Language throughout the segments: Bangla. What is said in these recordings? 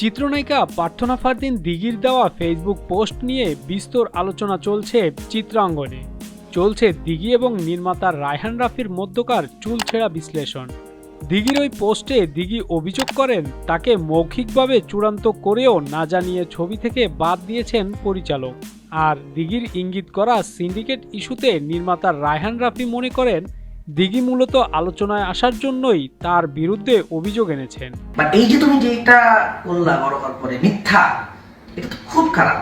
চিত্রনায়িকা প্রার্থনা ফারদিন দিঘির দেওয়া ফেসবুক পোস্ট নিয়ে বিস্তর আলোচনা চলছে চিত্রাঙ্গনে। চলছে দিঘি এবং নির্মাতা রায়হান রাফির মধ্যকার চুল ছেঁড়া বিশ্লেষণ। দিঘির ওই পোস্টে দিঘি অভিযোগ করেন, তাকে মৌখিকভাবে চূড়ান্ত করেও না জানিয়ে ছবি থেকে বাদ দিয়েছেন পরিচালক। আর দিঘির ইঙ্গিত করা সিন্ডিকেট ইস্যুতে নির্মাতা রায়হান রাফি মনে করেন দিঘি মূলত আলোচনায় আসার জন্যই তার বিরুদ্ধে অভিযোগ এনেছেন। এই যে তুমি যেটা বড় পরে মিথ্যা এটা তো খুব খারাপ।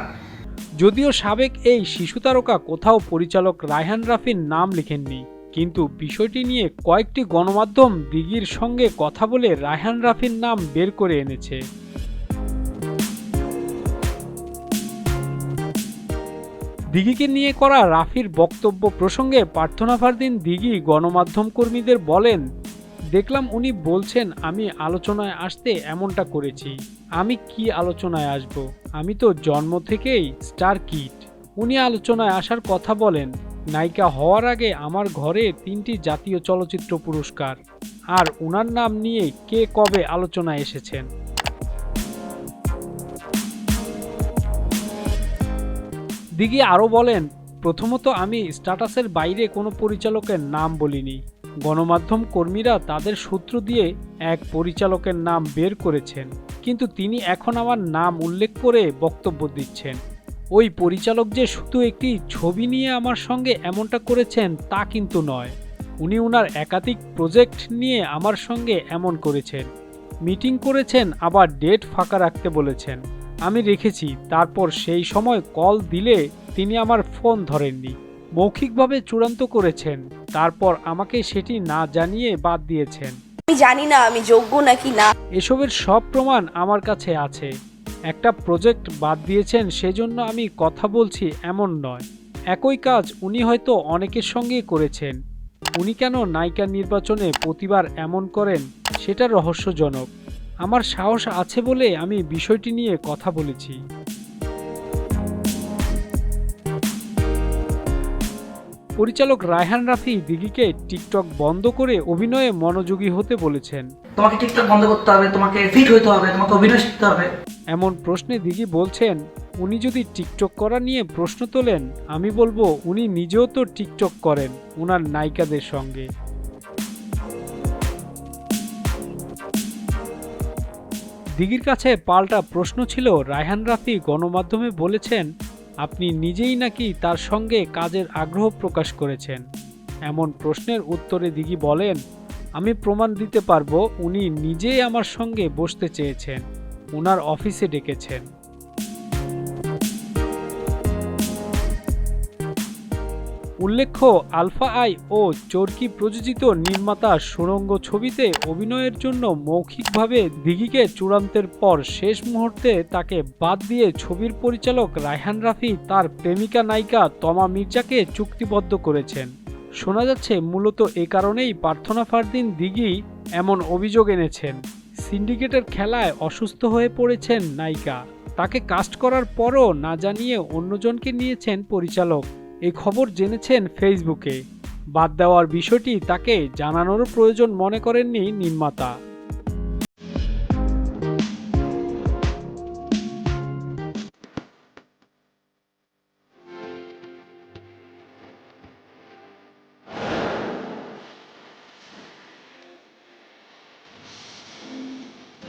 যদিও সাবেক এই শিশু তারকা কোথাও পরিচালক রায়হান রাফির নাম লিখেননি কিন্তু বিষয়টি নিয়ে কয়েকটি গণমাধ্যম দিঘির সঙ্গে কথা বলে রায়হান রাফির নাম বের করে এনেছে। দিঘিকে নিয়ে করা রাফির বক্তব্য প্রসঙ্গে প্রার্থনা ফারদিন দিঘি গণমাধ্যম কর্মীদের বলেন, দেখলাম উনি বলছেন আমি আলোচনায় আসতে এমনটা করেছি। আমি কি আলোচনায় আসব? আমি তো জন্ম থেকেই স্টার কিট। উনি আলোচনায় আসার কথা বলেন, নায়িকা হওয়ার আগে আমার ঘরে তিনটি জাতীয় চলচ্চিত্র পুরস্কার। আর উনার নাম নিয়ে কে কবে আলোচনায় এসেছেন? দিঘি আরও বলেন, প্রথমত আমি স্ট্যাটাসের বাইরে কোনো পরিচালকের নাম বলিনি। গণমাধ্যম কর্মীরা তাদের সূত্র দিয়ে এক পরিচালকের নাম বের করেছেন। কিন্তু তিনি এখন আমার নাম উল্লেখ করে বক্তব্য দিচ্ছেন। ওই পরিচালক যে শুধু একটি ছবি নিয়ে আমার সঙ্গে এমনটা করেছেন তা কিন্তু নয়। উনি ওনার একাধিক প্রজেক্ট নিয়ে আমার সঙ্গে এমন করেছেন। মিটিং করেছেন, আবার ডেট ফাঁকা রাখতে বলেছেন। আমি রেখেছি তারপর সেই সময় কল দিলে তিনি আমার ফোন ধরেননি। মৌখিকভাবে চূড়ান্ত করেছেন তারপর আমাকে সেটি না জানিয়ে বাদ দিয়েছেন। আমি জানি না আমি যোগ্য নাকি না। এসবের সব প্রমাণ আমার কাছে আছে। একটা প্রজেক্ট বাদ দিয়েছেন সেজন্য আমি কথা বলছি এমন নয়। একই কাজ উনি হয়তো অনেকের সঙ্গেই করেছেন। উনি কেন নায়িকা নির্বাচনে প্রতিবার এমন করেন সেটা রহস্যজনক। আমার সাহস আছে বলে আমি বিষয়টি নিয়ে কথা বলেছি। পরিচালক রায়হান রাফি দিঘিকে টিকটক বন্ধ করে অভিনয়ে মনোযোগী হতে বলেছেন। তোমাকে টিকটক বন্ধ করতে হবে তোমাকে ফিট হইতে হবে তোমাকে অভিনয় শিখতে হবে। এমন প্রশ্নে দিঘি বলছেন উনি যদি টিকটক করা নিয়ে প্রশ্ন তোলেন আমি বলব উনি নিজেও তো টিকটক করেন ওনার নায়িকাদের সঙ্গে। দিঘির কাছে পাল্টা প্রশ্ন ছিল। রায়হান রাফি গণমাধ্যমে বলেছেন, আপনি নিজেই নাকি তার সঙ্গে কাজের আগ্রহ প্রকাশ করেছেন। এমন প্রশ্নের উত্তরে দিঘি বলেন, আমি প্রমাণ দিতে পারব, উনি নিজেই আমার সঙ্গে বসতে চেয়েছেন। ওনার অফিসে ডেকেছেন। উল্লেখ্য, আলফা আই ও চরকি প্রযোজিত নির্মাতা সুরঙ্গ ছবিতে অভিনয়ের জন্য মৌখিকভাবে দিঘিকে চূড়ান্তের পর শেষ মুহূর্তে তাকে বাদ দিয়ে ছবির পরিচালক রায়হান রাফি, তার প্রেমিকা নায়িকা তমা মির্জাকে চুক্তিবদ্ধ করেছেন। শোনা যাচ্ছে, মূলত এ কারণেই প্রার্থনা ফারদিন দিঘি এমন অভিযোগ এনেছেন। সিন্ডিকেটের খেলায় অসুস্থ হয়ে পড়েছেন নায়িকা। তাকে কাস্ট করার পরও না জানিয়ে অন্যজনকে নিয়েছেন পরিচালক। এই খবর জেনেছেন ফেসবুকে। বাদ দেওয়ার বিষয়টি তাকে জানানোর প্রয়োজন মনে করেননি নির্মাতা।